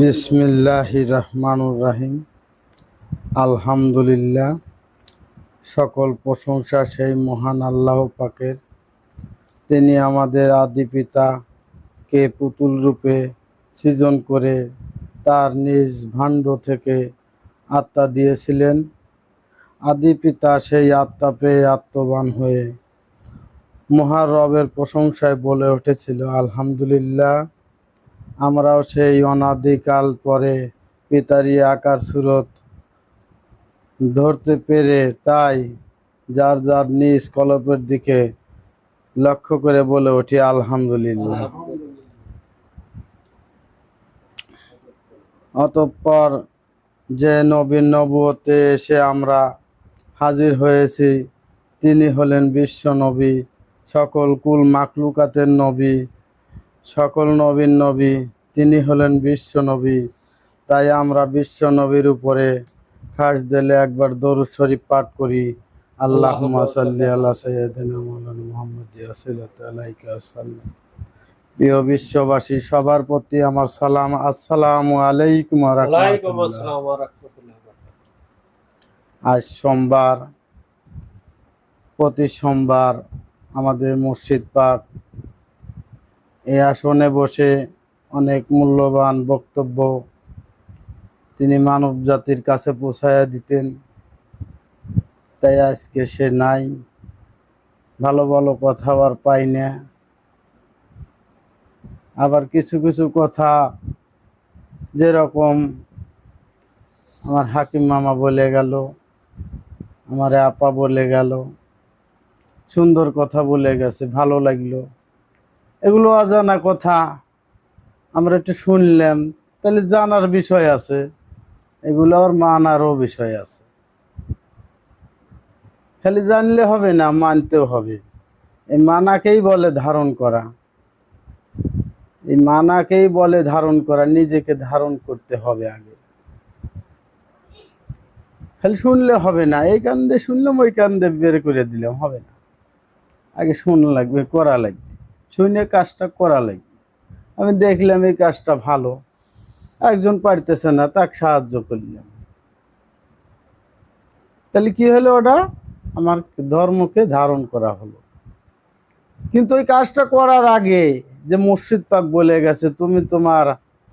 বিসমিল্লাহ রহমানুর রাহিম আলহামদুলিল্লাহ। সকল প্রশংসা সেই মহান আল্লাহ পাকের। তিনি আমাদের আদি পিতাকে পুতুল রূপে সৃজন করে তার নিজ ভাণ্ড থেকে আত্মা দিয়েছিলেন। আদি পিতা সেই আত্মা পেয়ে আত্মবান হয়ে মহারবের প্রশংসায় বলে উঠেছিল, আলহামদুলিল্লাহ। আমরাও সেই অনাদিকাল পরে পিতারি আকার সুরত ধরতে পেরে তাই যার যার নিজ কলপের দিকে লক্ষ্য করে বলে উঠি, আলহামদুলিল্লাহ। অতঃপর যে নবীন নবুয়তে এসে আমরা হাজির হয়েছি, তিনি হলেন বিশ্ব নবী, সকল কুল মাকলুকাতের নবী। সকল নবীন নবী তিনি হলেন বিশ্ব নবী। তাই আমরা বিশ্ব নবীর উপরে খাস দিলে একবার দরুদ শরীফ পাঠ করি। আল্লাহ সাল্লি আল্লাহ সৈয়দিনা মৌলানা মোহাম্মদ জিয়াসিলত প্রিয় বিশ্ববাসী সবার প্রতি আমার সালাম। আসসালামু আলাইকুম। আজ সোমবার প্রতি সোমবার আমাদের মসজিদ পাক এই আসনে বসে অনেক মূল্যবান বক্তব্য তিনি মানব জাতির কাছে পৌঁছায়া দিতেন। তাই আজকে সে নাই। ভালো ভালো কথা আর পাই না। আবার কিছু কিছু কথা যেরকম আমার হাকিম মামা বলে গেল, আমার আপা বলে গেল, সুন্দর কথা বলে গেছে, ভালো লাগল। এগুলো অজানা কথা। আমরা একটু শুনলাম, তাহলে জানার বিষয় আছে। এগুলো আর মানারও বিষয় আছে। খালি জানলে হবে না, মানতেও হবে। এই মানাকেই বলে ধারণ করা। এই মানাকেই বলে ধারণ করা, নিজেকে ধারণ করতে হবে আগে। খালি শুনলে হবে না, এই কান্দে শুনলাম, ওই কান্দে বের করে দিলাম, হবে না। আগে শোনা লাগবে, করা লাগবে। শুনে কাজটা করা লাগবে আমি দেখলাম এই কাজটা ভালো। একজন পারতেছে না, তাকে সাহায্য করলাম। তাহলে কি হলো ওটা? আমার ধর্মকে ধারণ করা হলো। কিন্তু ওই কাজটা করার আগে যে মুর্শিদ পাক বলে গেছে, তুমি তোমার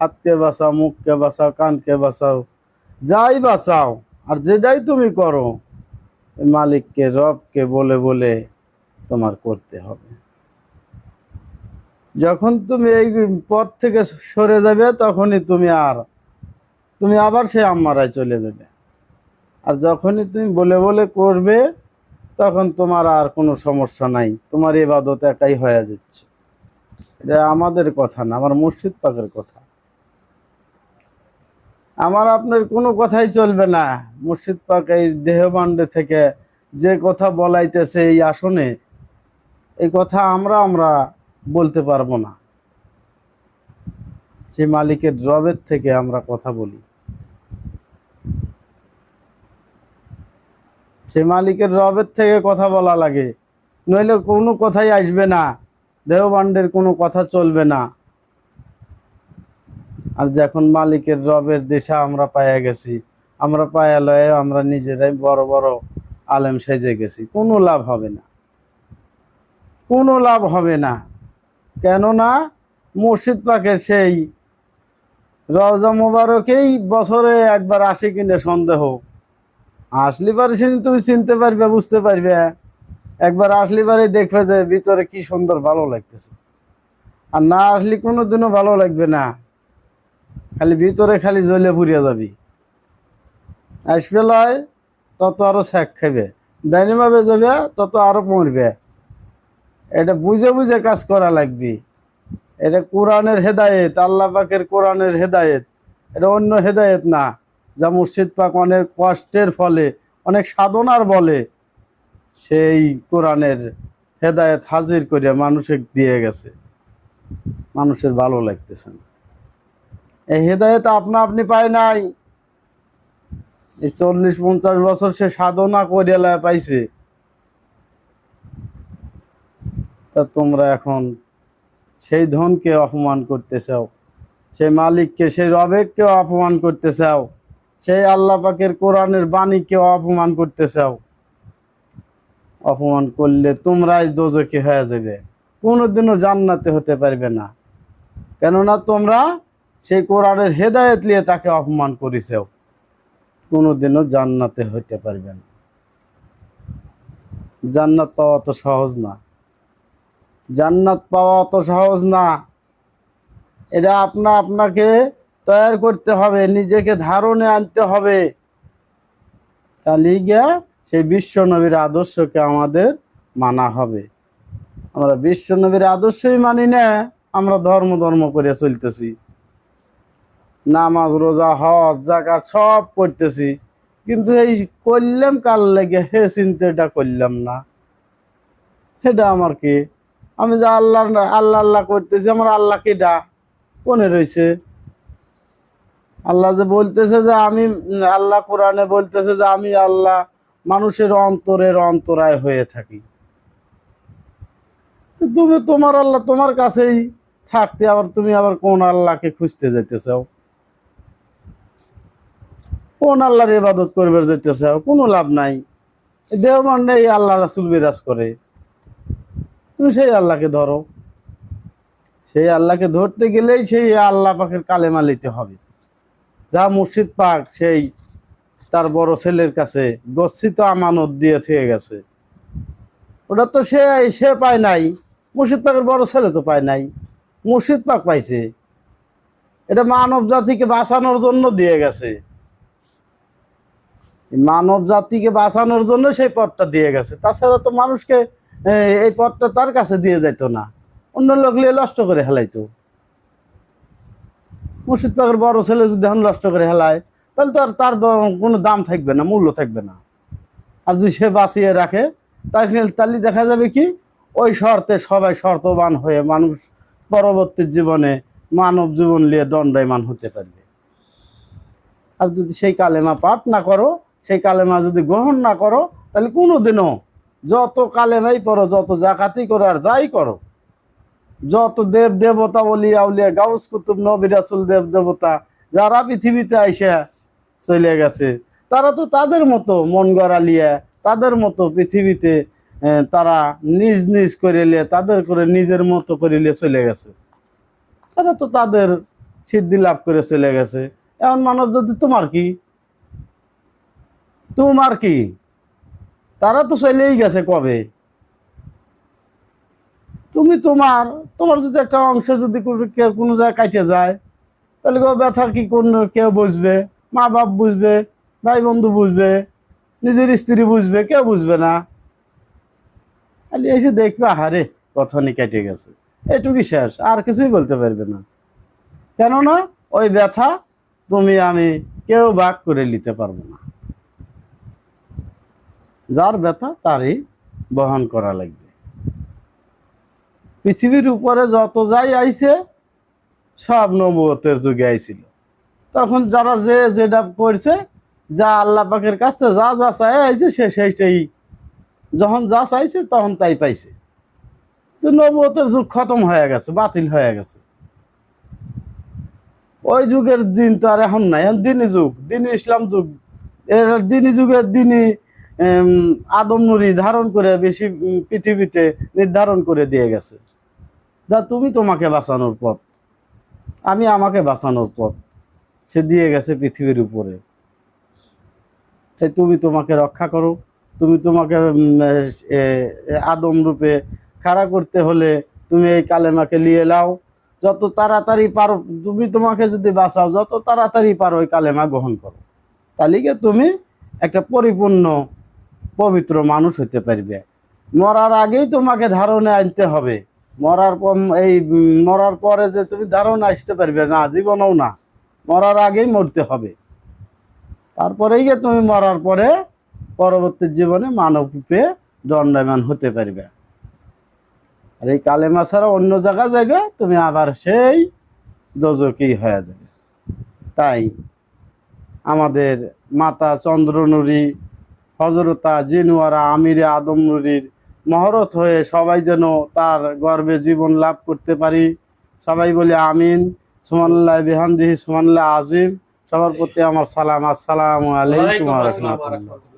হাতকে বাঁচাও, মুখকে বাঁচাও, কানকে বাঁচাও, যাই বাঁচাও, আর যেটাই তুমি করো, মালিককে, রবকে বলে বলে তোমার করতে হবে। যখন তুমি এই পথ থেকে সরে যাবে, তখনই তুমি আর, তুমি আবার সে আম্মারায় চলে যাবে। আর যখনই তুমি বলে বলে করবে, তখন তোমার আর কোনো সমস্যা নাই। তোমার এবাদত একাই হয়ে যাচ্ছে। এটা আমাদের কথা না, আমার মুর্শিদ পাকের কথা। আমার আপনার কোনো কথাই চলবে না। মুর্শিদ পাক এই দেহবান্ডে থেকে যে কথা বলাইতেছে এই আসনে, এই কথা আমরা আমরা বলতে পারব না। সে মালিকের রবের থেকে আমরা কথা বলি। সে মালিকের রবের থেকে কথা বলা লাগে। নইলে কোনো কথাই আসবে না। দেহবান্ডের কোনো কথা চলবে না। আর যখন মালিকের রবের দেশা আমরা পাইয়া গেছি, আমরা পায়া লয়ে আমরা নিজেরাই বড় বড় আলেম সেজে গেছি। কোনো লাভ হবে না। কোনো লাভ হবে না। কেননা মুর্শিদ পাকের সেই রওজা মুবারকেই বছরে একবার আসে কিনে সন্দেহ। আসলি পারে সেদিন তুমি চিনতে পারবে, বুঝতে পারবে। একবার আসলি পারে দেখবে যে ভিতরে কি সুন্দর ভালো লাগতেছে। আর না আসলি কোনো দিনও ভালো লাগবে না। খালি ভিতরে খালি জ্বলে পুড়িয়া যাবি। আসবে লয়, তত আরও শেখ খাইবে। ডাইনিমাবে যাবে তত আরও মরবে এটা বুঝে বুঝে কাজ করা লাগবে। এটা কোরআনের হেদায়েত, আল্লাহ পাকের কোরআনের হেদায়েত। এটা অন্য হেদায়েত না, যা মুর্শিদ পাক অনেক কষ্টের ফলে, অনেক সাধনার বলে, সেই কোরআনের হেদায়েত হাজির করে মানুষের দিয়ে গেছে। মানুষের ভালো লাগতেছে না। এই হেদায়েত আপনা আপনি পায় নাই। এই চল্লিশ পঞ্চাশ বছর সে সাধনা করে লয় পাইছে তা তোমরা এখন সেই ধনকে অপমান করতে চাও সেই মালিককে, সেই রবেককেও অপমান করতে চাও সেই আল্লাহ পাকের কোরআনের বাণীকেও অপমান করতে চাও অপমান করলে তোমরাই দোজকে হয়ে যাবে। কোনোদিনও জান্নাতে হতে পারবে না। কেননা তোমরা সেই কোরআনের হেদায়েত নিয়ে তাকে অপমান করেছেও। কোনোদিনও জান্নাতে হতে পারবে না। জান্নাত পাওয়া তো সহজ না। জান্নাত পাওয়া অত সহজ না। এটা আপনা আপনাকে তৈরি করতে হবে, নিজেকে ধারণে আনতে হবে। গিয়া সেই বিশ্ব নবীর আদর্শকে আমাদের মানা হবে। আমরা বিশ্ব নবীর আদর্শই মানি না, আমরা ধর্ম ধর্ম করে চলতেছি। নামাজ, রোজা, হজ জাকাত সব করতেছি। কিন্তু এই করলাম কার লেগে? হে চিন্তাটা করলাম না। সেটা আমার কি আমি যে আল্লাহ আল্লাহ আল্লাহ করতেছি, আমার আল্লাহ কেটা কোনে রয়েছে আল্লাহ যে বলতেছে যে আমি আল্লাহ কোরআনে বলতেছে যে আমি আল্লাহ মানুষের অন্তরের অন্তরায় হয়ে থাকি। তুমি তোমার আল্লাহ তোমার কাছেই থাকতে, আবার তুমি আবার কোন আল্লাহকে খুঁজতে যেতে চাও কোন আল্লাহর ইবাদত করবে যেতে চাও কোনো লাভ নাই। দেহ মানে এই আল্লাহ রাসুল বিরাজ করে। তুমি সেই আল্লাহকে ধরো। সেই আল্লাহকে ধরতে গেলেই সেই আল্লাহ পাকের কালেমা নিতে হবে। যা মুর্শিদ পাক সেই তার বড় ছেলের কাছে গচ্ছিত আমানত দিয়ে থেকে গেছে। ওটা তো সে সে পায় নাই। মুর্শিদ পাকের বড় ছেলে তো পায় নাই। মুর্শিদ পাক পাইছে। এটা মানব জাতিকে বাঁচানোর জন্য দিয়ে গেছে। মানব জাতিকে বাঁচানোর জন্য সেই পথটা দিয়ে গেছে। তাছাড়া তো মানুষকে এই পথটা তার কাছে দিয়ে যাইতো না। অন্য লোক নিয়ে নষ্ট করে হেলাইতো। মুর্শিদ পাকের বড় ছেলে যদি এখন নষ্ট করে হেলায়, তাহলে তো আর তার কোনো দাম থাকবে না, মূল্য থাকবে না। আর যদি সে বাঁচিয়ে রাখে তাহলে দেখা যাবে কি, ওই শর্তে সবাই শর্তবান হয়ে মানুষ পরবর্তী জীবনে মানব জীবন নিয়ে দণ্ডায়মান হতে পারবে। আর যদি সেই কালেমা পাঠ না করো, সেই কালেমা যদি গ্রহণ না করো, তাহলে কোনোদিনও যত কালে ভাই পড়ো, যত জাকাতি করো আর যাই করো। যত দেব দেবতা, অলিয়া উলিয়া গাউস কুতুব, নবী রাসুল, দেব দেবতা, যারা পৃথিবীতে আইসা চলে গেছে, তারা তো তাদের মতো মন গড়ালিয়া তাদের মতো পৃথিবীতে তারা নিজ নিজ করে লিয়ে, তাদের করে নিজের মতো করে লিয়ে চলে গেছে। তারা তো তাদের সিদ্ধি লাভ করে চলে গেছে। এমন মানব যদি তোমার কি? তোমার কি? তারা তো চলেই গেছে কবে? তুমি তোমার তোমার যদি একটা অংশ যদি কোনো- জায়গায় কাটে যায়, তাহলে কেউ ব্যথা কি কোন কেউ বুঝবে, মা বাপ বুঝবে, ভাই বন্ধু বুঝবে, নিজের স্ত্রী বুঝবে, কেউ বুঝবে না। খালি এসে দেখবে, আহারে কথানি কেটে গেছে। এটুকুই শেষ, আর কিছুই বলতে পারবে না। কেননা, ওই ব্যথা তুমি আমি কেউ ভাগ করে নিতে পারব না। যার ব্যথা তারই বহন করা লাগবে। পৃথিবীর উপরে যত যাই আইছে, সব নবতের যুগে আইছিল। তখন যারা যে যেটা করছে, যা আল্লাহ পাকের কাছ থেকে যা যা চাই আইছে, সে সেইটাই। যখন যা চাইছে, তখন তাই পাইছে। তো নবতের যুগ খতম হয়ে গেছে, বাতিল হয়ে গেছে। ওই যুগের দিন তো আর এখন নাই, এখন দিনী যুগ, দিনী ইসলাম যুগ। এর দিনী যুগের দিনই উম, আদম নুরি ধারণ করে বেশি পৃথিবীতে নির্ধারণ করে দিয়ে গেছে। যা তুমি তোমাকে বাঁচানোর পথ। আমি আমাকে বাঁচানোর পথ। সে দিয়ে গেছে পৃথিবীর উপরে। তাই তুমি তোমাকে রক্ষা করো। তুমি তোমাকে আদম রূপে খাড়া করতে হলে তুমি এই কালেমাকে নিয়ে লাও যত তাড়াতাড়ি পারো তুমি তোমাকে যদি বাঁচাও যত তাড়াতাড়ি পারো ওই কালেমা গ্রহণ করো। গিয়ে তুমি একটা পরিপূর্ণ পবিত্র মানুষ হতে পারবে। মরার আগেই তোমাকে ধারণে আনতে হবে। মরার পর এই, মরার পরে যে তুমি ধারণা আসতে পারবে, না, জীবনেও না। মরার আগেই মরতে হবে। তারপরেই গিয়ে তুমি মরার পরে পরবর্তী জীবনে মানব রূপে দণ্ডায়মান হতে পারবে। আর এই কালেমা ছাড়া অন্য জায়গায় যাবে তুমি আবার সেই দোজকেই হয়ে যাবে। তাই আমাদের মাতা চন্দ্রনুরী হজরতা জিনুয়ারা আমিরে আদম নুরির মহরত হয়ে সবাই যেন তার গর্বে জীবন লাভ করতে পারি। সবাই বলি আমিন। সুমানুল্লাহ বিহামদিহি সুমানুল্লাহ আজিম। সবার প্রতি আমার সালাম। আসসালামু আলাইকুম রাহমাতুল্লাহ।